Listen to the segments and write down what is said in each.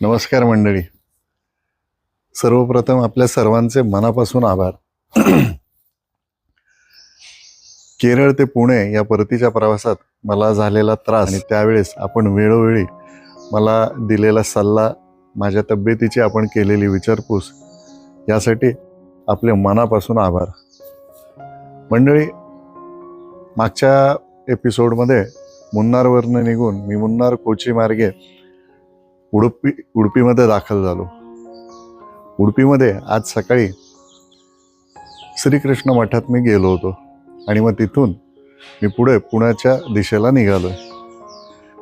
नमस्कार मंडळी. सर्वप्रथम आपल्या सर्वांचे मनापासून आभार. केरळ ते पुणे या परतीच्या प्रवासात मला झालेला त्रास आणि त्यावेळेस आपण वेळोवेळी मला दिलेला सल्ला माझ्या तब्येतीची आपण केलेली विचारपूस यासाठी आपले मनापासून आभार. मंडळी मागच्या एपिसोडमध्ये मुन्नारवरनं निघून मी मुन्नार कोची मार्गे उडुपी उडुपीमध्ये दाखल झालो. उडुपीमध्ये आज सकाळी श्रीकृष्ण मठात मी गेलो होतो आणि मग तिथून मी पुढे पुण्याच्या दिशेला निघालो आहे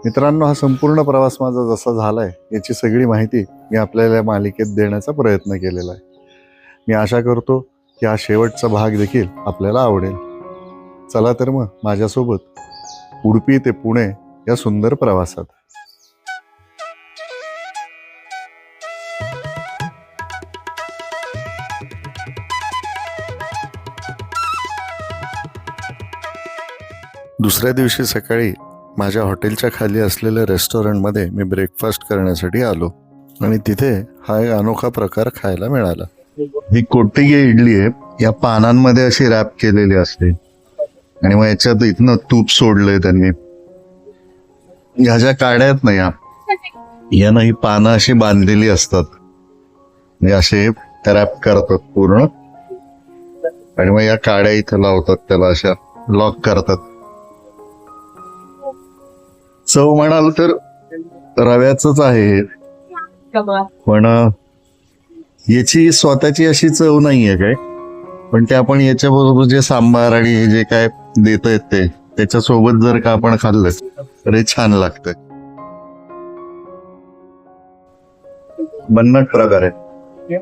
मित्रांनो हा संपूर्ण प्रवास माझा जसा झाला आहे याची सगळी माहिती मी आपल्याला या मालिकेत देण्याचा प्रयत्न केलेला आहे. मी आशा करतो की हा शेवटचा भाग देखील आपल्याला आवडेल. चला तर मग माझ्यासोबत उडुपी ते पुणे या सुंदर प्रवासात. दुसऱ्या दिवशी सकाळी माझ्या हॉटेलच्या खाली असलेल्या रेस्टॉरंटमध्ये मी ब्रेकफास्ट करण्यासाठी आलो आणि तिथे हा एक अनोखा प्रकार खायला मिळाला. ही कोटिगे इडली आहे. या पानांमध्ये अशी रॅप केलेली असते. आणि मग याच्यात इथनं तूप सोडलंय त्यांनी. ह्या ज्या काड्या आहेत ना या या ही पानं अशी बांधलेली असतात. म्हणजे असे रॅप करतात पूर्ण. आणि मग या काड्या इथं लावतात त्याला अशा लॉक करतात. चव म्हणाल तर रव्याच आहे. पण याची स्वतःची अशी चव नाहीये काय? पण ते आपण याच्या बरोबर जे सांबार आणि हे जे काय देत आहेत ते त्याच्या सोबत जर का आपण खाल्लं तर हे छान लागतं बन्नट प्रकार आहे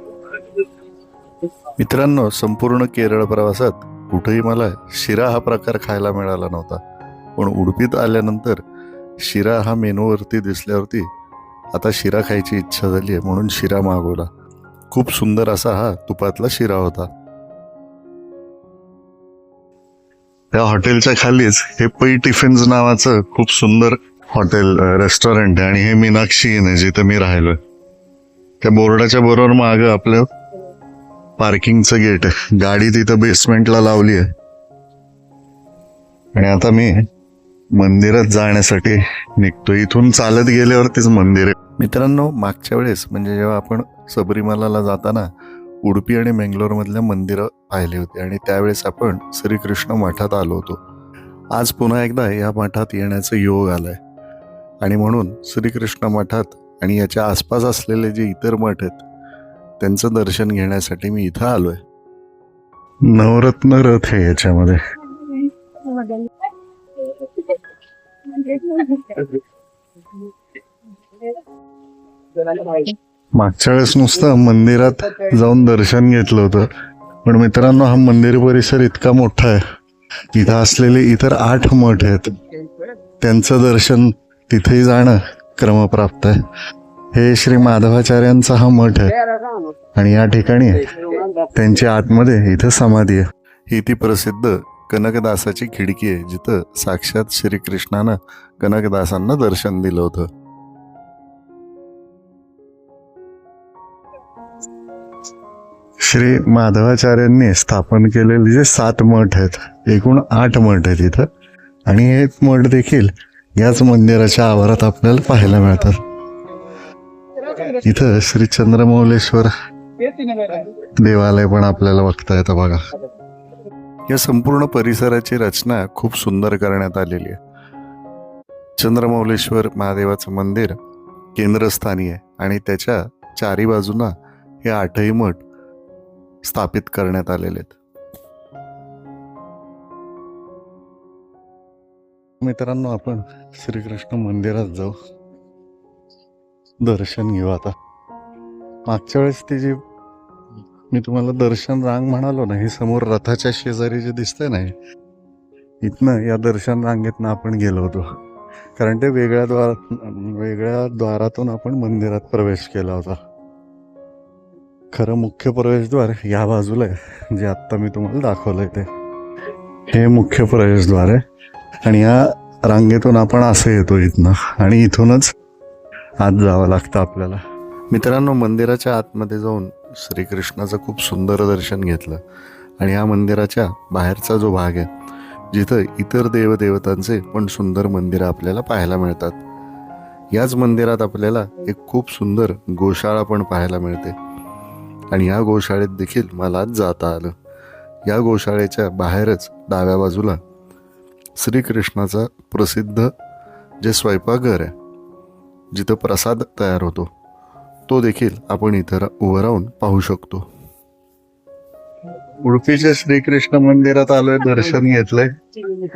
मित्रांनो संपूर्ण केरळ प्रवासात कुठेही मला शिरा हा प्रकार खायला मिळाला नव्हता. पण उडपीत आल्यानंतर शिरा हा मेनूवरती दिसल्यावरती आता शिरा खायची इच्छा झाली आहे म्हणून शिरा मागवला. खूप सुंदर असा हा तुपातला शिरा होता. त्या हॉटेलच्या खालीच हे पै टिफिन्स नावाचं खूप सुंदर हॉटेल रेस्टॉरंट आहे आणि हे मीनाक्षी inn आहे जिथं मी राहिलोय. त्या बोर्डाच्या बरोबर माग आपलं पार्किंगचं गेट आहे. गाडी तिथं बेसमेंटला लावली आहे. आणि आता मी मंदिरात जाण्यासाठी निघतो इथून चालत गेल्यावरतीच मंदिर आहे. मित्रांनो मागच्या वेळेस म्हणजे जेव्हा आपण सबरीमालाला जाताना उडपी आणि मेंगलोर मधल्या मंदिरं पाहिली होती आणि त्यावेळेस आपण श्रीकृष्ण मठात आलो होतो. आज पुन्हा एकदा या मठात येण्याचा योग आलाय. आणि म्हणून श्रीकृष्ण मठात आणि याच्या आसपास असलेले जे इतर मठ आहेत त्यांचं दर्शन घेण्यासाठी मी इथं आलोय. नवरत्न रथ आहे याच्यामध्ये. मागच्या वेळेस नुसतं मंदिरात जाऊन दर्शन घेतलं होतं. पण मित्रांनो हा मंदिर परिसर इतका मोठा आहे. इथं असलेले इतर आठ मठ आहेत. त्यांचं दर्शन तिथेही जाणं क्रमप्राप्त आहे. हे श्री माधवाचार्यांचा हा मठ आहे. आणि या ठिकाणी त्यांच्या आतमध्ये इथं समाधी आहे. ही ती प्रसिद्ध कनकदासाची खिडकी आहे जिथं साक्षात श्रीकृष्णानं कनकदासांना दर्शन दिलं होतं. श्री माधवाचार्यांनी स्थापन केलेले जे सात मठ आहेत एकूण आठ मठ आहेत इथं. आणि हे मठ देखील याच मंदिराच्या आवारात आपल्याला पाहायला मिळतात. इथं श्री चंद्रमौलेश्वर देवालय पण आपल्याला बघता येतं बघा. या संपूर्ण परिसराची रचना खूप सुंदर करण्यात आलेली आहे. चंद्रमौलेश्वर महादेवाचं मंदिर केंद्रस्थानी आहे आणि त्याच्या चारी बाजूंना हे आठही मठ स्थापित करण्यात आलेले आहेत. मित्रांनो आपण श्रीकृष्ण मंदिरात जाऊ. दर्शन घेऊ आता. मागच्या वेळेस ती जी मी तुम्हाला दर्शन रांग म्हणालो ना हे समोर रथाच्या शेजारी जे दिसतंय ना इथनं या दर्शन रांगेतनं आपण गेलो होतो. कारण ते वेगळ्या द्वार वेगळ्या द्वारातून आपण मंदिरात प्रवेश केला होता. खरं मुख्य प्रवेशद्वार या बाजूला आहे जे आत्ता मी तुम्हाला दाखवलंय ते. हे मुख्य प्रवेशद्वार आहे. आणि या रांगेतून आपण असं येतो इथनं. आणि इथूनच आत जावं लागतं आपल्याला. मित्रांनो मंदिराच्या आतमध्ये जाऊन श्रीकृष्णाचं खूप सुंदर दर्शन घेतलं. आणि या मंदिराच्या बाहेरचा जो भाग आहे जिथं इतर देवदेवतांचे पण सुंदर मंदिरं आपल्याला पाहायला मिळतात. याच मंदिरात आपल्याला एक खूप सुंदर गोशाळा पण पाहायला मिळते. आणि या गोशाळेत देखील मला जाता आलं. या गोशाळेच्या बाहेरच डाव्या बाजूला श्रीकृष्णाचा प्रसिद्ध जे स्वयंपाकघर आहे जिथं प्रसाद तयार होतो. तो देखील आपण इथं उभं राहून पाहू शकतो. उडपीच्या श्रीकृष्ण मंदिरात आलोय दर्शन घेतलंय.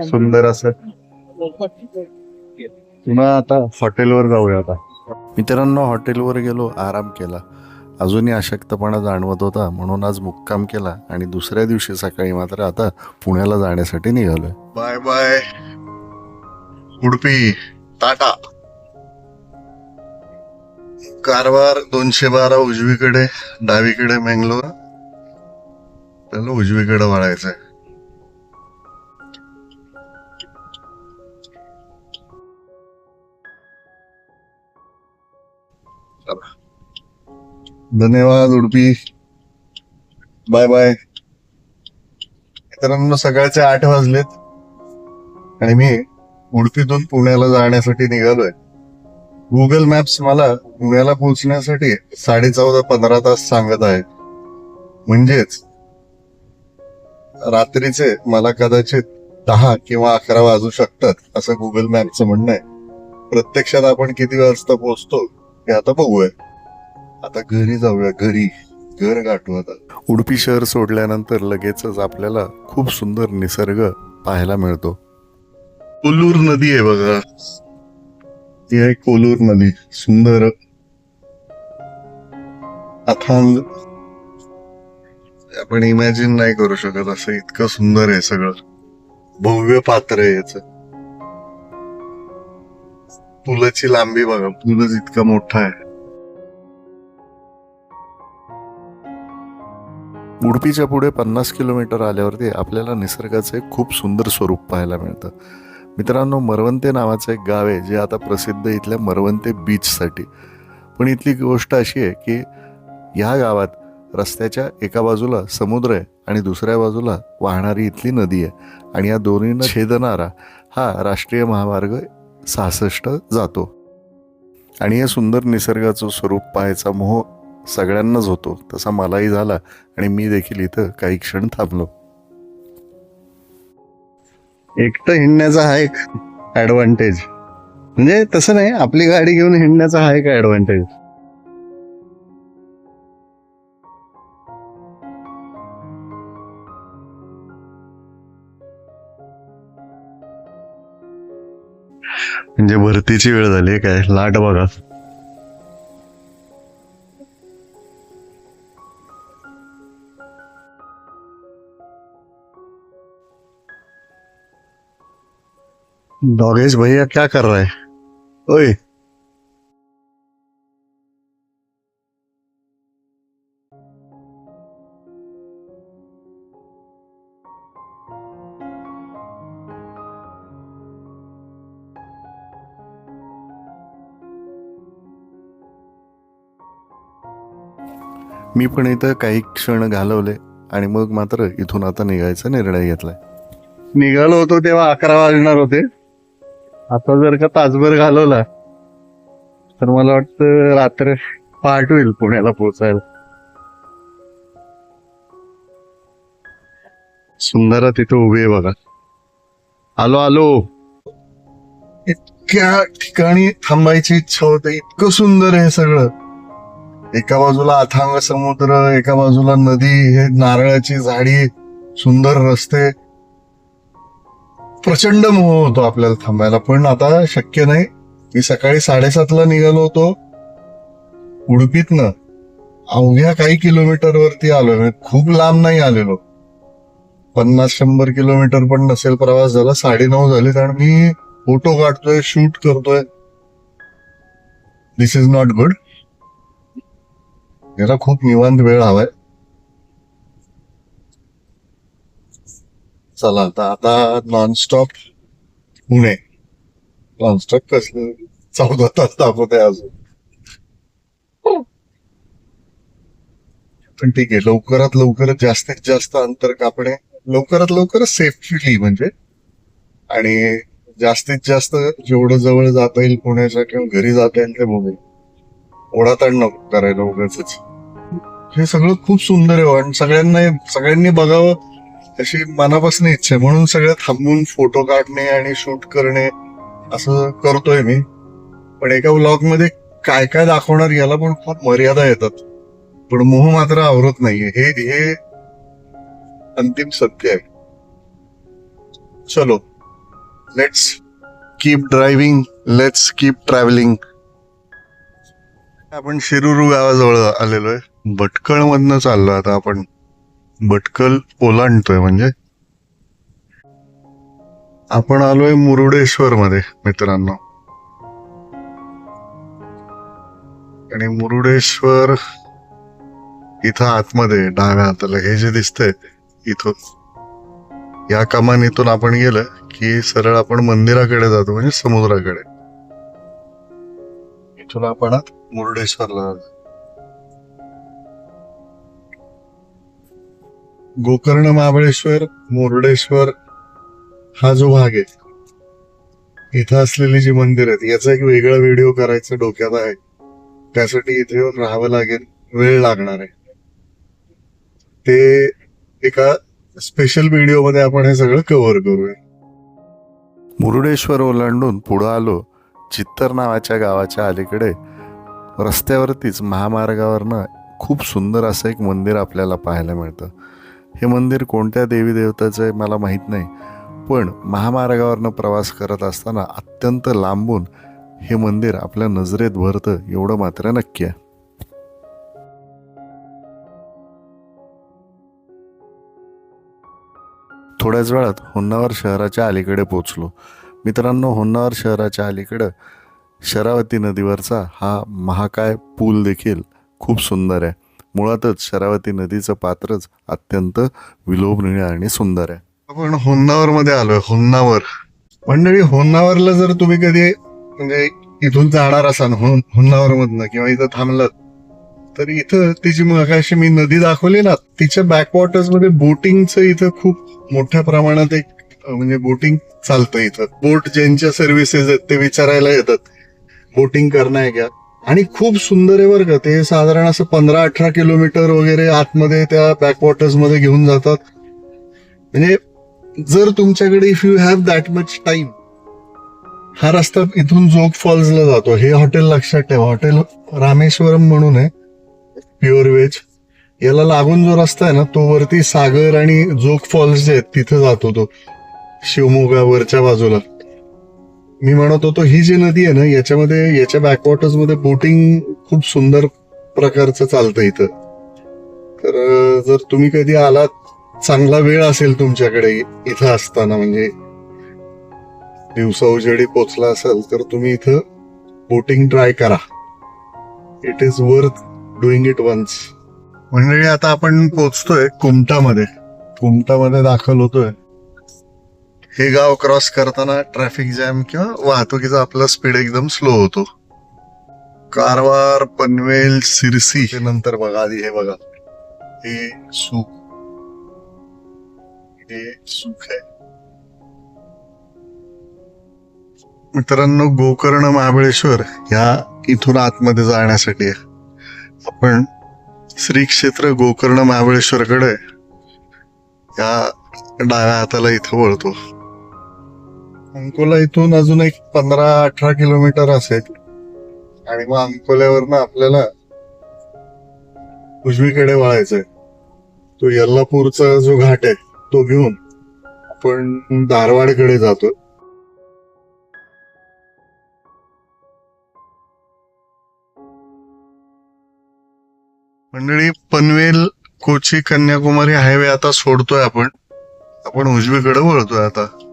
सुंदर असं. पुन्हा आता हॉटेलवर जाऊया आता. मित्रांनो हॉटेलवर गेलो आराम केला. अजूनही अशक्तपणा जाणवत होता म्हणून आज मुक्काम केला आणि दुसऱ्या दिवशी सकाळी मात्र आता पुण्याला जाण्यासाठी निघालोय. Bye bye. उडपी टाटा. कारवार दोनशे बारा उजवीकडे डावीकडे मेंगलोर. त्याला उजवीकडे वळायचंय धन्यवाद उडपी. Bye bye. मित्रांनो सकाळचे आठ वाजलेत. आणि मी उडपीतून पुण्याला जाण्यासाठी निघालोय. गुगल मॅप्स मला पुण्याला पोहोचण्यासाठी साडे चौदा पंधरा तास सांगत आहे. म्हणजेच रात्रीचे मला कदाचित दहा किंवा अकरा वाजू शकतात असं गुगल मॅपचं म्हणणं आहे. प्रत्यक्षात आपण किती वाजता पोहोचतो हे आता बघूया. आता घरी जाऊया घरी. घर गाठू आता. उडपी शहर सोडल्यानंतर लगेचच आपल्याला खूप सुंदर निसर्ग पाहायला मिळतो. कोल्लूर नदी आहे बघा. ती आहे कोलूर नदी सुंदर. अथांग. आपण इमॅजिन नाही करू शकत असं इतकं सुंदर आहे सगळं. भव्य पात्र आहे याच. पुलाची लांबी बघा पुलच इतका मोठा आहे. उडपीच्या पुढे पन्नास किलोमीटर आल्यावरती आपल्याला निसर्गाचं खूप सुंदर स्वरूप पाहायला मिळतं. मित्रांनो मरवंते नावाचं एक गाव आहे जे आता प्रसिद्ध इथल्या मरवंते बीचसाठी. पण इथली गोष्ट अशी आहे की ह्या गावात रस्त्याच्या एका बाजूला समुद्र आहे आणि दुसऱ्या बाजूला वाहणारी इथली नदी आहे. आणि या दोन्हीनं छेदणारा हा राष्ट्रीय महामार्ग सहासष्ट जातो. आणि या सुंदर निसर्गाचं स्वरूप पाहायचा मोह सगळ्यांनाच होतो. तसा मलाही झाला आणि मी देखील इथं काही क्षण थांबलो. एकटं हिंडण्याचा हा एक ऍडव्हान्टेज म्हणजे तसं नाही आपली गाडी घेऊन हिंडण्याचा हा एक ऍडव्हान्टेज म्हणजे भरतीची वेळ झाली काय? लाट बघा. डॉगेश भैया क्या कर रहा है? ओए। मी पण इथं काही क्षण घालवले आणि मग मात्र इथून आता निघायचा निर्णय घेतलाय. निघालो होतो तेव्हा अकरा वाजणार होते. आता जर का तासभर घालवला तर मला वाटतं रात्र पहाट होईल पुण्याला पोहोचायला. सुंदरा तिथे उभी आहे बघा. आलो आलो. इतक्या ठिकाणी थांबायची इच्छा होते इतकं सुंदर आहे सगळं. एका बाजूला अथांग समुद्र एका बाजूला नदी हे नारळाची झाडी सुंदर रस्ते. प्रचंड मोह होतो आपल्याला थांबायला. पण आता शक्य नाही. मी सकाळी साडेसातला निघालो होतो. उडपीतनं अवघ्या काही किलोमीटर वरती आलोय म्हणजे खूप लांब नाही आलेलो. पन्नास शंभर किलोमीटर पण नसेल प्रवास. झाला साडे नऊ झाले. कारण मी फोटो काढतोय शूट करतोय. दिस इज नॉट गुड याला खूप निवांत वेळ हवाय. चला आता आता नॉनस्टॉप पुणे. नॉनस्टॉप कसलं चौदा तास दाखवते अजून. पण ठीक आहे लवकरात लवकर जास्तीत जास्त अंतर कापणे. लवकरात लवकरच सेफली म्हणजे. आणि जास्तीत जास्त जेवढं जवळ जाता येईल पुण्याच्या किंवा घरी जाता येईल ते बघू ओढाताण नको करायला उगाच हे सगळं खूप सुंदर आहे हो. आणि सगळ्यांना सगळ्यांनी बघावं. अशी मनापासून इच्छा आहे. म्हणून सगळं थांबून फोटो काढणे आणि शूट करणे असं करतोय मी. पण एका ब्लॉगमध्ये काय काय दाखवणार याला पण खूप मर्यादा येतात. पण मोह मात्र आवरत नाहीये. हे हे अंतिम सत्य आहे. चलो let's keep driving let's keep travelling आपण शिरूर गावाजवळ आलेलो आहे. भटकळ मधनं चाललो आता आपण. भटकल ओलांडतोय म्हणजे? आपण आलोय मुरुडेश्वर मध्ये मित्रांनो. आणि मुरुडेश्वर इथं आतमध्ये डाव्या हाताला. हे जे दिसतंय इथून या कमानीतून आपण गेलं की सरळ आपण मंदिराकडे जातो म्हणजे समुद्राकडे. इथून आपण आत मुरुडेश्वरला जातो. गोकर्ण महाबळेश्वर मुर्डेश्वर हा जो भाग आहे इथं असलेली जी मंदिर आहेत याचा एक वेगळा व्हिडिओ करायचा डोक्यात आहे. त्यासाठी इथे येऊन राहावं लागेल वेळ लागणार आहे. ते एका स्पेशल व्हिडिओमध्ये आपण हे सगळं कव्हर करूया. मुरुडेश्वर ओलांडून पुढं आलो चित्तर नावाच्या गावाच्या अलीकडे रस्त्यावरतीच महामार्गावरनं खूप सुंदर असं एक मंदिर आपल्याला पाहायला मिळतं. हे मंदिर कोणत्या देवी देवताचं आहे मला माहीत नाही पण महामार्गावरनं प्रवास करत असताना अत्यंत लांबून हे मंदिर आपल्या नजरेत भरतं एवढं मात्र नक्की आहे. थोड्याच वेळात होन्नावर शहराच्या अलीकडे पोचलो मित्रांनो होन्नावर शहराच्या अलीकडं शरावती नदीवरचा हा महाकाय पूल देखील खूप सुंदर आहे. मुळातच शरावती नदीचं पात्रच अत्यंत विलोभनीय आणि सुंदर आहे. आपण होन्नावर मध्ये आलोय होन्नावर. मंडळी होन्नावरला जर तुम्ही कधी म्हणजे इथून जाणार असाल होन्नावर मधनं किंवा इथं थांबलात तर इथं तिची मगाशी मी नदी दाखवली ना तिच्या बॅकवॉटर्समध्ये बोटिंगचं इथं खूप मोठ्या प्रमाणात एक म्हणजे बोटिंग चालतं इथं. बोट ज्यांच्या सर्व्हिसेस आहेत ते विचारायला येतात. बोटिंग करणं आहे का आणि खूप सुंदर आहे बरं का. ते साधारण असं पंधरा अठरा किलोमीटर वगैरे आतमध्ये त्या बॅकवॉटर्समध्ये घेऊन जातात. म्हणजे जर तुमच्याकडे if you have that much time हा रस्ता इथून जोग फॉल्सला जातो. हे हॉटेल लक्षात ठेवा. हॉटेल रामेश्वरम म्हणून आहे. प्युअर व्हेज याला लागून जो रस्ता आहे ना तो वरती सागर आणि जोग फॉल्स जे आहेत तिथे जातो तो. शिवमोगा वरच्या बाजूला. मी म्हणत होतो ही जी नदी आहे ना याच्यामध्ये याच्या बॅकवॉटर्समध्ये बोटिंग खूप सुंदर प्रकारचं चालतं इथं. तर जर तुम्ही कधी आलात चांगला वेळ असेल तुमच्याकडे इथं असताना म्हणजे दिवसा उजेडी पोचला असेल तर तुम्ही इथं बोटिंग ट्राय करा. It is worth doing it once मंडळी आता आपण पोचतोय कुमटामध्ये. कुमटामध्ये दाखल होतोय. हे गाव क्रॉस करताना ट्रॅफिक जॅम किंवा वाहतुकीचा आपला स्पीड एकदम स्लो होतो. कारवार पनवेल सिरसी हे नंतर बघा आधी हे बघा. हे सुख. हे सुख आहे. मित्रांनो गोकर्ण महाबळेश्वर या इथून आतमध्ये जाण्यासाठी आपण श्री क्षेत्र गोकर्ण महाबळेश्वरकडे या डाव्या हाताला इथं वळतो. अंकोला इथून अजून एक पंधरा अठरा किलोमीटर असेल. आणि मग अंकोल्यावरनं आपल्याला उजवीकडे वळायचंय. तो यल्लापूरचा जो घाट आहे तो घेऊन आपण धारवाडकडे जातो मंडळी पनवेल कोची कन्याकुमारी हायवे आता सोडतोय आपण. आपण उजवीकडे वळतोय आता.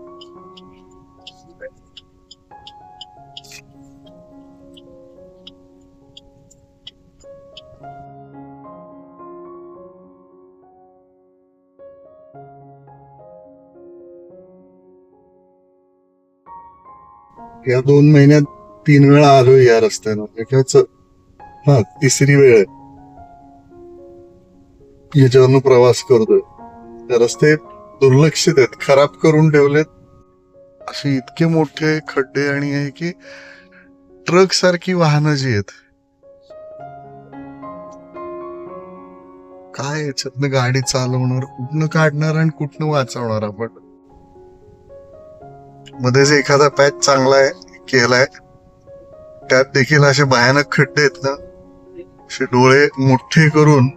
या दोन महिन्यात तीन वेळा आलोय या रस्त्यानं. किंवा हा तिसरी वेळ आहे. याच्यावरनं प्रवास करतोय. रस्ते दुर्लक्षित आहेत. खराब करून ठेवलेत. असे इतके मोठे खड्डे आणि आहे की ट्रक सारखी वाहनं जी आहेत. काय याच्यातनं गाडी चालवणार कुठनं काढणार आणि कुठनं वाचवणार आपण? मध्येच एखादा पॅच चांगला आहे केलाय त्यात देखील असे भयानक खड्डे आहेत ना असे डोळे मोठे करून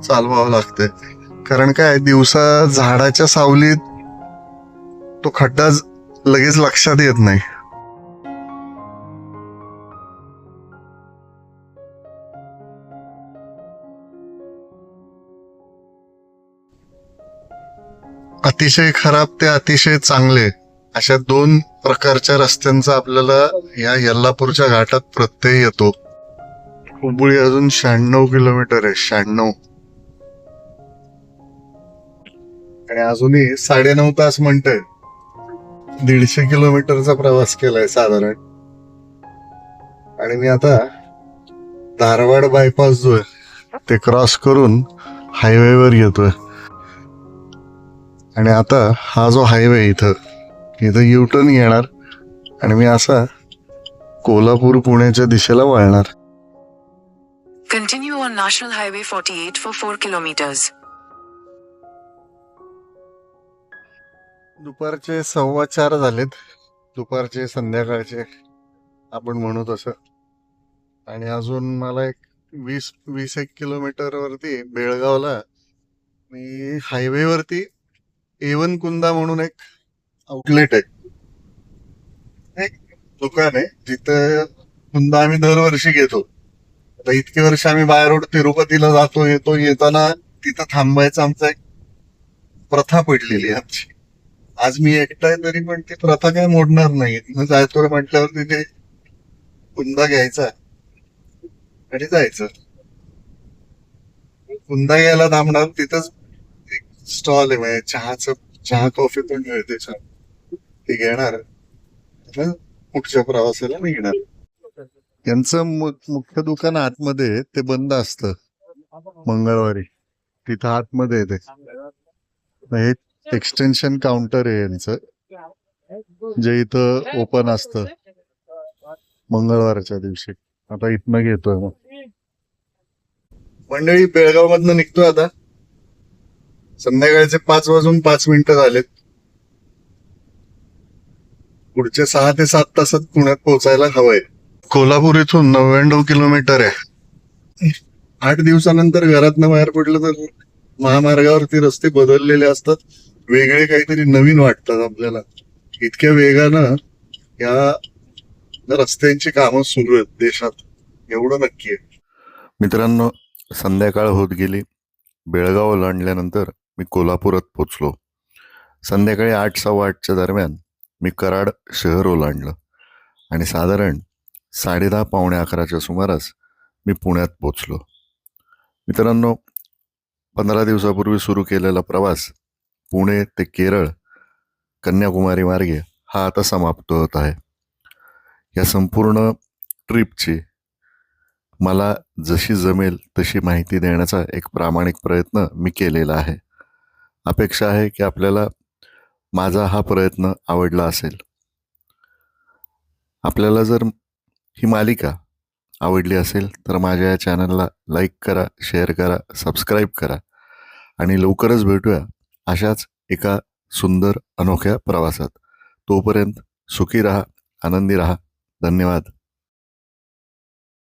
चालवावं लागतंय. कारण काय दिवसा झाडाच्या सावलीत तो खड्डा लगेच लक्षात येत नाही. अतिशय खराब ते अतिशय चांगले. अशा दोन प्रकारच्या रस्त्यांचा आपल्याला या यल्लापूरच्या घाटात प्रत्यय येतो. हुबळी अजून शहाण्णव किलोमीटर आहे शहाण्णव. आणि अजूनही साडेनऊ तास म्हणतोय. दीडशे किलोमीटरचा प्रवास केलाय साधारण. आणि मी आता धारवाड बायपास जो आहे ते क्रॉस करून हायवेवर येतोय. आणि आता हा जो हायवे इथं इथं युटर्न येणार आणि मी असा कोल्हापूर पुण्याच्या दिशेला वळणार. Continue on National Highway 48 for 4 kilometers. दुपारचे सव्वा चार झालेत. दुपारचे संध्याकाळचे आपण म्हणू तसं. आणि अजून मला एक वीस वीस एक किलोमीटर वरती बेळगावला मी हायवे वरती एवन कुंदा म्हणून एक आउटलेट आहे. एक दुकान आहे. जिथं हुंदा आम्ही दरवर्षी घेतो. आता इतके वर्ष आम्ही बाय रोड तिरुपतीला जातो येतो येताना तिथं थांबायचं आमचा एक प्रथा पडलेली आहे आमची. आज मी एकटा आहे तरी पण ती प्रथा काय मोडणार नाही. तिथं म्हटल्यावर तिथे हुंदा घ्यायचा आणि जायचं. कुंदा घ्यायला थांबणार तिथंच एक स्टॉल आहे म्हणजे चहाचं चहा कॉफी पण मिळते छान. ते घेणार. पुढच्या प्रवासाला निघणार यांचं मुख्य दुकान आतमध्ये ते बंद असतं. मंगळवारी. तिथं आतमध्ये आहे ते. हे एक्सटेन्शन काउंटर आहे यांचं. जे इथं ओपन असतं. मंगळवारच्या दिवशी. आता इथनं घेतोय मग. मंडळी बेळगाव मधनं निघतोय आता. संध्याकाळचे पाच वाजून पाच मिनिटं झालेत. पुढच्या सहा ते सात तासात पुण्यात पोहोचायला हवंय. कोल्हापूर इथून नव्याण्णव किलोमीटर आहे. आठ दिवसानंतर घरातनं बाहेर पडलं तर महामार्गावरती रस्ते बदललेले असतात. वेगळे काहीतरी नवीन वाटतात आपल्याला. इतक्या वेगानं या रस्त्यांची कामं सुरू आहेत देशात. एवढं नक्की आहे. मित्रांनो संध्याकाळ होत गेली. बेळगाव ओलांडल्यानंतर मी कोल्हापुरात पोचलो संध्याकाळी आठ सव्वा आठच्या दरम्यान मी कराड शहर ओलांडलं. आणि साधारण साडेदहा पावणे अकराच्या सुमारास मी पुण्यात पोचलो. मित्रांनो पंधरा दिवसापूर्वी सुरू केलेला प्रवास पुणे ते केरळ कन्याकुमारी मार्गे हा आता समाप्त होत आहे. या संपूर्ण ट्रिपची मला जशी जमेल तशी माहिती देण्याचा एक प्रामाणिक प्रयत्न मी केलेला आहे. अपेक्षा आहे की आपल्याला माझा हा प्रयत्न आवडला असेल. आपल्याला जर ही मालिका आवडली असेल तर माझ्या या चॅनलला लाईक करा शेअर करा सबस्क्राईब करा आणि लवकरच भेटूया अशाच एका सुंदर अनोख्या प्रवासात. तोपर्यंत सुखी रहा आनंदी रहा. धन्यवाद.